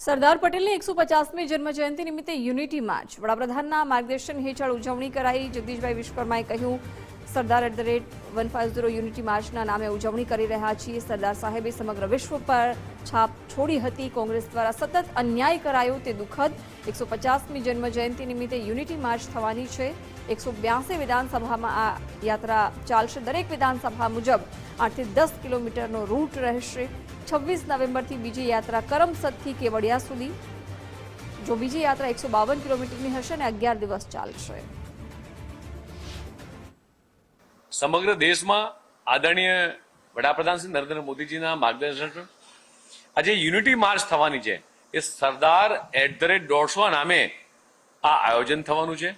સરદાર પટેલની એકસો પચાસમી જન્મજયંતિ નિમિત્તે યુનિટી માર્ચ વડાપ્રધાનના માર્ગદર્શન હેઠળ ઉજવણી કરાઈ. જગદીશભાઈ વિશ્વકર્માએ કહ્યું Sardar at the rate one five zero unity માર્ચના નામે ઉજવણી કરી રહ્યા છીએ. સરદાર સાહેબે સમગ્ર વિશ્વ પર છાપ છોડી હતી. કોંગ્રેસ દ્વારા સતત અન્યાય કરાયો. તે દુઃખદ. એકસો પચાસમી જન્મજયંતિ નિમિત્તે યુનિટી માર્ચ થવાની છે. એકસો બ્યાસી વિધાનસભામાં આ યાત્રા ચાલશે. દરેક વિધાનસભા મુજબ આઠથી દસ કિલોમીટરનો રૂટ રહેશે. છવ્વીસ નવેમ્બરથી બીજી યાત્રા કરમસદથી કેવડિયા સુધી. જો બીજી યાત્રા એકસો બાવન કિલોમીટરની હશે અને અગિયાર દિવસ ચાલશે. સમગ્ર દેશમાં આદરણીય વડાપ્રધાન શ્રી નરેન્દ્ર મોદીજીના માર્ગદર્શન હેઠળ આજે યુનિટી માર્ચ થવાની છે. એ સરદાર એટ ધ રેટ દોઢસો નામે આ આયોજન થવાનું છે.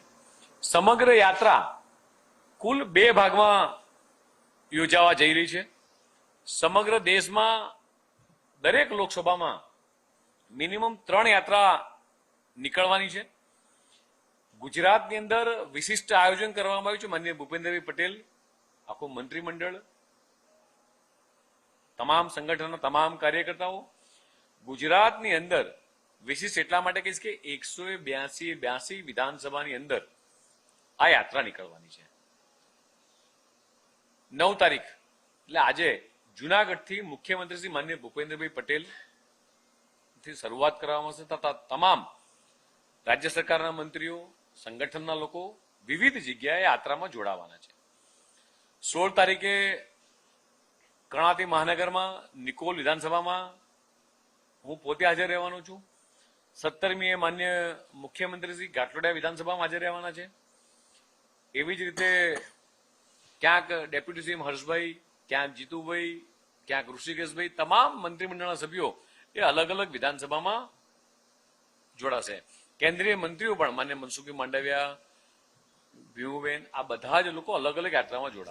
સમગ્ર યાત્રા કુલ બે ભાગમાં યોજાવા જઈ રહી છે. સમગ્ર દેશમાં દરેક લોકસભામાં મિનિમમ ત્રણ યાત્રા નીકળવાની છે. ગુજરાતની અંદર વિશિષ્ટ આયોજન કરવામાં આવ્યું છે. માનનીય ભૂપેન્દ્રભાઈ પટેલ આખું મંત્રીમંડળ, તમામ સંગઠનના તમામ કાર્યકર્તાઓ, ગુજરાતની અંદર વિશિષ્ટ એટલા માટે કહીશ કે એકસો બ્યાસી બ્યાસી વિધાનસભાની અંદર આ યાત્રા નીકળવાની છે. નવ તારીખ, એટલે આજે જુનાગઢથી મુખ્યમંત્રી શ્રી માન્ય ભૂપેન્દ્રભાઈ પટેલથી શરૂઆત કરવામાં આવશે તથા તમામ રાજ્ય સરકારના મંત્રીઓ, સંગઠનના લોકો વિવિધ જગ્યાએ યાત્રામાં જોડાવાના છે. સોળ તારીખે કર્ણાતી મહાનગરમાં નિકોલ વિધાનસભામાં હું પોતે હાજર રહેવાનો છું. સત્તરમીએ માન્ય મુખ્યમંત્રી શ્રી ગાટલોડિયા વિધાનસભામાં હાજર રહેવાના છે. એવી જ રીતે ક્યાંક ડેપ્યુટી સીએમ હર્ષભાઈ, ક્યાંક જીતુભાઈ, ક્યાંક ઋષિકેશભાઈ, તમામ મંત્રીમંડળના સભ્યો એ અલગ અલગ વિધાનસભામાં જોડાશે. કેન્દ્રીય મંત્રીઓ પણ, માન્ય મનસુખી માંડવિયા, ભીમુબેન, આ બધા જ લોકો અલગ અલગ યાત્રામાં જોડાવા